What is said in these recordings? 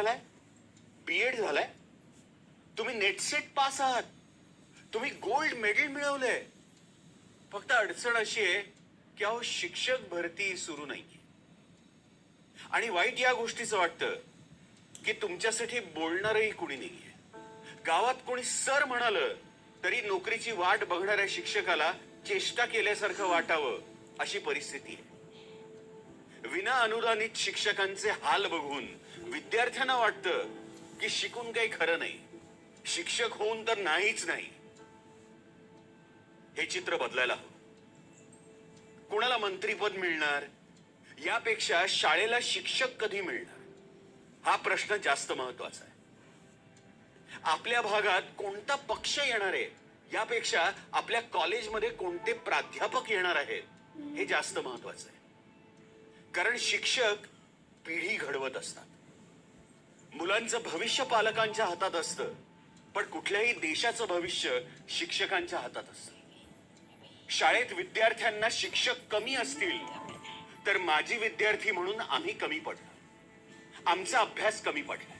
झालाय? B Ed झालाय? तुम्ही नेटसेट पास आहात. तुम्ही गोल्ड मेडल मिळवलंय. फक्त अडचण अशी आहे की अहो शिक्षक भरती सुरू नाही आणि वाईट या गोष्टीचं वाटतं की तुमच्यासाठी बोलणारही कुणी नाहीये. गावात कोणी सर म्हणालं तरी नोकरीची वाट बघणाऱ्या शिक्षकाला चेष्टा केल्यासारखं वाटावं अशी परिस्थिती आहे. विना अनुदानित शिक्षकांचे हाल बघून विद्यार्थ्यांना वाटतं की शिकून काही खरं नाही. शिक्षक होऊन तर नाहीच नाही. हे चित्र बदलायला हवं. कुणाला मंत्रीपद मिळणार? यापेक्षा शाळेला शिक्षक कधी मिळणार? हा प्रश्न जास्त महत्त्वाचा आहे. आपल्या भागात कोणता पक्ष येणार आहे? यापेक्षा आपल्या कॉलेजमध्ये कोणते प्राध्यापक येणार आहेत? हे जास्त महत्वाचं आहे. कारण शिक्षक पिढी घडवत असतात. मुलांचं भविष्य पालकांच्या हातात असतं पण कुठल्याही देशाचं भविष्य शिक्षकांच्या हातात असतं. शाळेत विद्यार्थ्यांना शिक्षक कमी असतील तर माजी विद्यार्थी म्हणून आम्ही कमी पडलो आमचा अभ्यास कमी पडला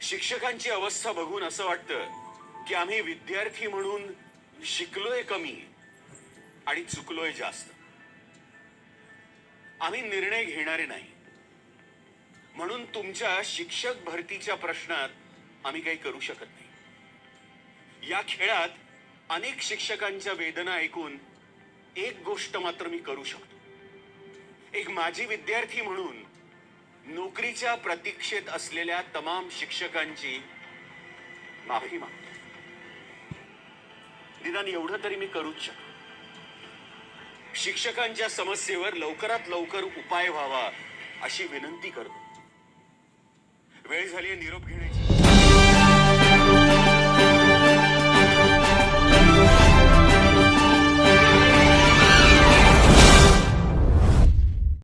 शिक्षकांची अवस्था बघून असं वाटतं की आम्ही विद्यार्थी म्हणून शिकलोय कमी आणि चुकलोय जास्त. आम्ही निर्णय घेणारे नाही. म्हणून तुमच्या शिक्षक भरतीच्या प्रश्नात आम्ही काही करू शकत नाही. या खेळात अनेक शिक्षकांच्या वेदना ऐकून एक गोष्ट मात्र मी करू शकतो. एक माजी विद्यार्थी म्हणून नोकरीच्या प्रतीक्षेत असलेल्या तमाम शिक्षकांची माफी मागतो. निदान एवढं तरी मी करूच शकतो. शिक्षकांच्या समस्येवर लवकरात लवकर उपाय व्हावा अशी विनंती करतो. वेळ झाली निरोप घेण्याची.